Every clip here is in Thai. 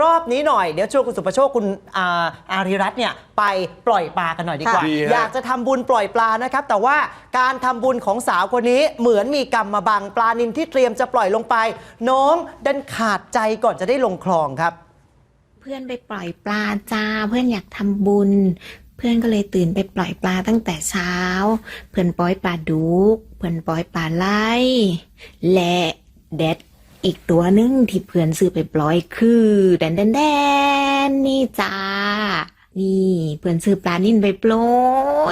รอบนี้หน่อยเดี๋ยวชวนคุณสุประโชคคุณอาอาริรัตน์เนี่ยไปปล่อยปลากันหน่อยดีกว่า ดีฮะ อยากจะทำบุญปล่อยปลานะครับ แต่ว่าการทำบุญของสาวคนนี้เหมือนมีกรรมมาบังปลานินที่เตรียมจะปล่อยลงไป น้องดันขาดใจก่อนจะได้ลงคลองครับ เพื่อนไปปล่อยปลาจ้า เพื่อนอยากทำบุญ เพื่อนก็เลยตื่นไปปล่อยปลาตั้งแต่เช้า เพื่อนปล่อยปลาดุก เพื่อนปล่อยปลาไหลและแดด อีกตัวหนึงที่เพื่อนซื้อไปปล่อยคือแดนแดนแดนนี่จ้า นี่เพื่อนซื้อปลานิ่นไปปล่อ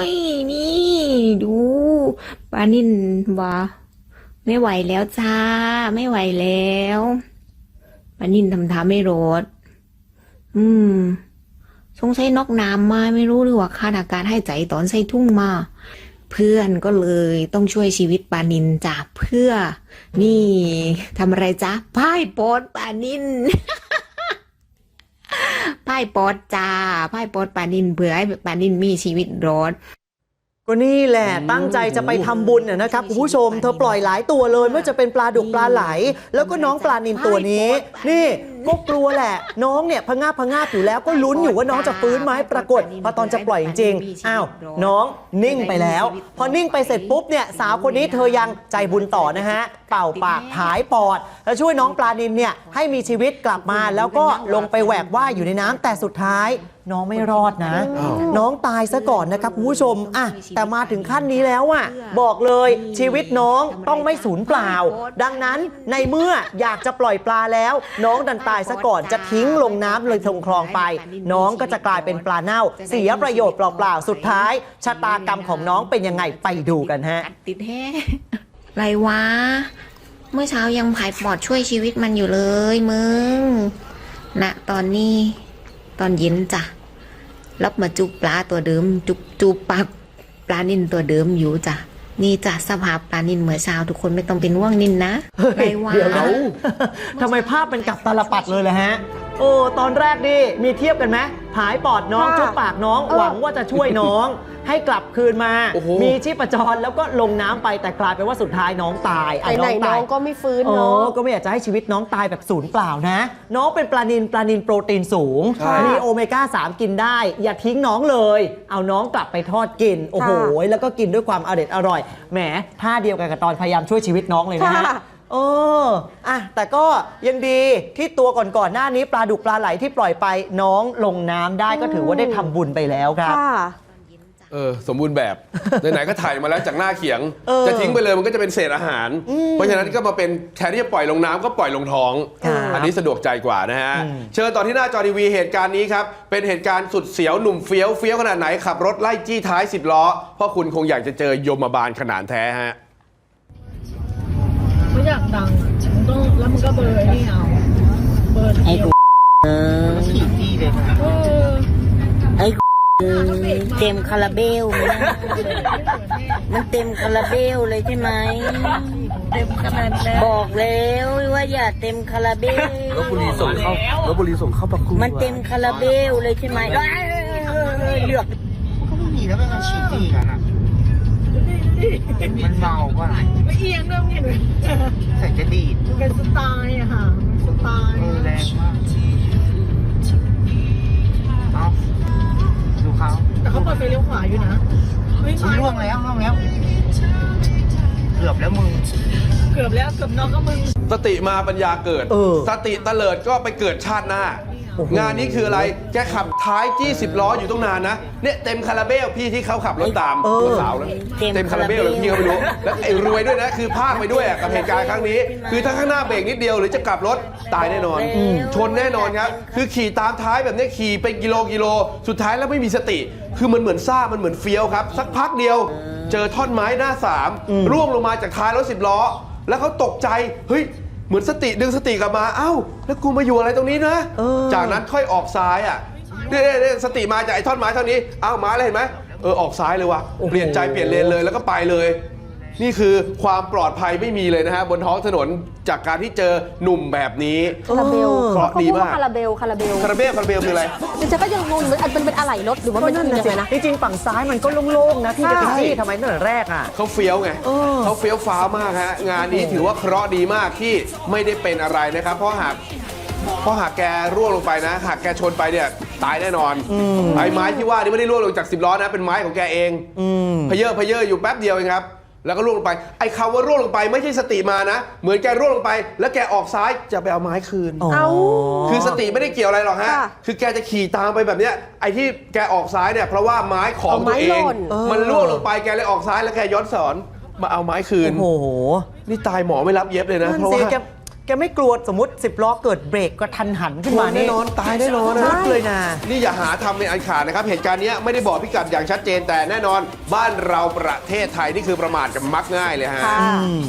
ยนี่ดู ปลานิ่นว่าไม่ไหวแล้วจ้า ไม่ไหวแล้วปลานิ่นทำท่าไม่รอดอืมสงสัยนอกน้ำมาไม่รู้หรือว่าขาดอากาศให้ใจตอนใส่ทุ่งมา เพื่อนก็เลยต้องช่วยชีวิตปานินจ้ะเพื่อ นี่ทำอะไรจ๊ะพ่ายปอดปานินพ่ายปอดจ้าพ่ายปอดปานินเพื่อให้ปานินมีชีวิตรอดก็นี่แหละตั้งใจจะไปทำบุญน่ะนะครับคุณผู้ชมเธอปล่อยหลายตัวเลยไม่ว่าจะเป็นปลาดุกปลาไหล แล้วก็น้องปลานินตัวนี้ นี่ ก็กลัวแหละ น้องเนี่ยพะงาบพะงาบอยู่แล้วก็ลุ้นอยู่ว่าน้องจะฟื้นไหมปรากฏพอตอนจะปล่อยจริงๆอ้าวน้องนิ่งไปแล้ว พอนิ่งไปเสร็จปุ๊บเนี่ยสาวคนนี้เธอยังใจบุญต่อนะฮะเป่าปากผายปอด แล้วช่วยน้องปลานินเนี่ยให้มีชีวิตกลับมาแล้วก็ลงไปแหวกว่ายอยู่ในน้ำแต่สุดท้ายน้องไม่รอดนะอ้าวน้องตายซะก่อนนะครับคุณผู้ชมอะแต่มาถึงขั้นนี้แล้วอะบอกเลยชีวิตน้องต้องไม่สูญเปล่า ดังนั้นในเมื่ออยากจะปล่อยปลาแล้ว น้องดันตาายซะก่อนจะทิ้งลงน้ำเลยทงคลองไป น้องก็จะกลายเป็นปลาเน่า เสียประโยชน์เปล่าๆ สุดท้าย ชะตากรรมของน้องเป็นยังไงไปดูกันฮะ ติดแห้ไรวะ เมื่อเช้ายังผายปอดช่วยชีวิตมันอยู่เลยมึงณตอนนี้ ตอนเย็นจ้ะรับมาจุบปลาตัวเดิม จุบจุบปากปลานินตัวเดิมอยู่จ้ะ นี่จ้ะสภาพปลานินเมื่อเช้าทุกคนไม่ต้องเป็นห่วงนินนะเฮ้ยไรวะ เดี๋ยวนะทำไมภาพเป็นกลับตาลปัดเลยล่ะฮะ โอ้ตอนแรกดิมีเทียบกันไหมผายปอดน้องค่ะจุ๊บปากน้อง เออ หวังว่าจะช่วยน้อง ให้กลับคืนมา โอ้โห มีชีพจรแล้วก็ลงน้ำไปแต่กลายเป็นว่าสุดท้ายน้องตายอะไหนๆน้ตาอย งก็ไม่ฟื้นโอ้เนาะก็ไม่อยากจะให้ชีวิตน้องตายแบบศูนย์เปล่านะ น้องเป็นปลานินปลานินโปรตีนสูง ใช่มีโอเมก้า 3 กินได้ อย่าทิ้งน้องเลย เอาน้องกลับไปทอดกิน โอ้โห แล้วก็กินด้วยความอร่อยอร่อย แหมท่าเดียวกันกับตอนพยายามช่วยชีวิตน้องเลยนะฮะค่ะ เออ อะแต่ก็ยังดีที่ตัวก่อนๆหน้านี้ปลาดุกปลาไหลที่ปล่อยไปน้องลงน้ำได้ก็ถือว่าได้ทำบุญไปแล้วครับ ค่ะ เออสมบูรณ์แบบ ไหนๆก็ถ่ายมาแล้วจากหน้าเขียง เออจะทิ้งไปเลยมันก็จะเป็นเศษอาหาร เพราะฉะนั้นก็มาเป็นแทนที่จะปล่อยลงน้ำก็ปล่อยลงท้อง ครับอันนี้สะดวกใจกว่านะฮะอืมเชิญต่อที่หน้าจอทีวีเหตุการณ์นี้ครับ เป็นเหตุการณ์สุดเสียวหนุ่มเฟี้ยวเฟี้ยวขนาดไหนขับรถไล่จี้ท้ายสิบล้อเพราะคุณคงอยากจะเจอยมบาลขนาดแท้ฮะ ไม่อยากดังอะมึง ต้องแล้วมึงก็เบอร์ไอ้นี่เอาเบอร์ไอ้กูเออเออไอ้กูเต็มคาราเบลไหมนะมันเต็มคาราเบลเลยใช่ไหมเต็มคะแนนแล้วบอกแล้วว่าอย่าเต็มคาราเบลลบบุรีส่งเข้าลบบุรีส่งเข้าประคุณมันเต็มคาราเบลเลยใช่ไหมเอ้ยเลือกไม่มีแล้วมันฉีดตีกันอะ มันเมาป่ะไม่เอียงด้วยมึงเห็นไหมใส่จะดีดมันเป็นสไตล์อะค่ะสไตล์เออแรงมากเอาดูเขาแต่เขาเปิดไฟเลี้ยวขวาอยู่นะเฮ้ยอุ๊ยล่วงแล้วล่วงแล้วเกือบแล้วมึง เกือบแล้วเกือบน้องก็มึง สติมาปัญญาเกิด เออสติเตลิดก็ไปเกิดชาติหน้า โอ้โห งานนี้คืออะไร แกขับท้ายจี้สิบล้ออยู่ต้องนานนะ เนี่ยเต็มคาราเบลพี่ที่เขาขับรถตามเออตัวสาวแล้วเต็มคาราเบลเลยพี่เขาไม่รู้ แล้วไอ้รวยด้วยนะ คือพากไปด้วยอะกับเหตุการณ์ครั้งนี้ คือถ้าข้างหน้าเบรกนิดเดียวหรือจะกลับรถตายแน่นอน ชนแน่นอนครับ คือขี่ตามท้ายแบบนี้ขี่เป็นกิโลกิโล สุดท้ายแล้วไม่มีสติ คือมันเหมือนซ่ามันเหมือนเฟี้ยวครับ สักพักเดียว เจอท่อนไม้หน้าสามร่วงลงมาจากท้ายรถสิบล้อ แล้วเขาตกใจเฮ้ยเหมือนสติดึงสติกลับมาเอ้า แล้วกูมาอยู่อะไรตรงนี้นะเออจากนั้นค่อยออกซ้ายอะเนี่ยเนี่ยเนี่ยสติมาจากไอ้ท่อนไม้เท่านี้เอ้ามาแล้วเห็นไหมเออออกซ้ายเลยว่ะเปลี่ยนใจเปลี่ยนเลนเลยแล้วก็ไปเลย นี่คือความปลอดภัยไม่มีเลยนะฮะบนท้องถนนจากการที่เจอหนุ่มแบบนี้ คาราเบลเคราะห์ดีมาก เขพูว่คาราเบลคาราเบลคาราเบลคาราเบลคืออะไร ดิฉันก็ยังงงมันมันเป็นอะไหล่รถหรือว่าก็มันนั่นคือนะยังสิไงนะ จริงๆฝั่งซ้ายมันก็โล่งๆนะพี่จะไปใช่ จี้ทำไมตั้งแต่แรกอะ เขาเฟี้ยวไงเออ เขาเฟี้ยวฟ้าวมากฮะ งานนี้ถือว่าเคราะห์ดีมากที่ไม่ได้เป็นอะไรนะครับ เพราะหากเพราะหากแกร่วงลงไปนะ หากแกชนไปเนี่ยตายแน่นอนไอ้ไม้ที่ว่านี่ไม่ได้ร่วงลงจากสิบล้อนะเป็นไม้ของแกเองอืมเพเยอเพเยออยู่แป๊บเดียวเองครับ แล้วก็ร่วงลงไป ไอ้คำว่าร่วงลงไปไม่ใช่สติมานะ เหมือนแกร่วงลงไป แล้วแกออกซ้ายจะไปเอาไม้คืนอ๋อเอาคือสติไม่ได้เกี่ยวอะไรหรอกฮะ ค่ะ คือแกจะขี่ตามไปแบบเนี้ย ไอ้ที่แกออกซ้ายเนี่ยเพราะว่าไม้ของเอาไม้ตัวเองหล่นมันร่วงลงไปแกเลยออกซ้ายแล้วแกย้อนสอนมาเอาไม้คืน โอ้โห นี่ตายหมอไม่รับเย็บเลยนะ นั่นเพราะสิว่าแก แกไม่กลัวสมมติสิบล้อเกิดเบรกกระทันหันขึ้นมาแน่นี่นอนตายแน่นอนนะมุดเลยนะ นี่อย่าหาทำในอันขาดนะครับ เหตุการณ์เนี้ยไม่ได้บอกพิกัดอย่างชัดเจนแต่แน่นอน บ้านเราประเทศไทยนี่คือประมาทกันมักง่ายเลยฮะค่ะอืม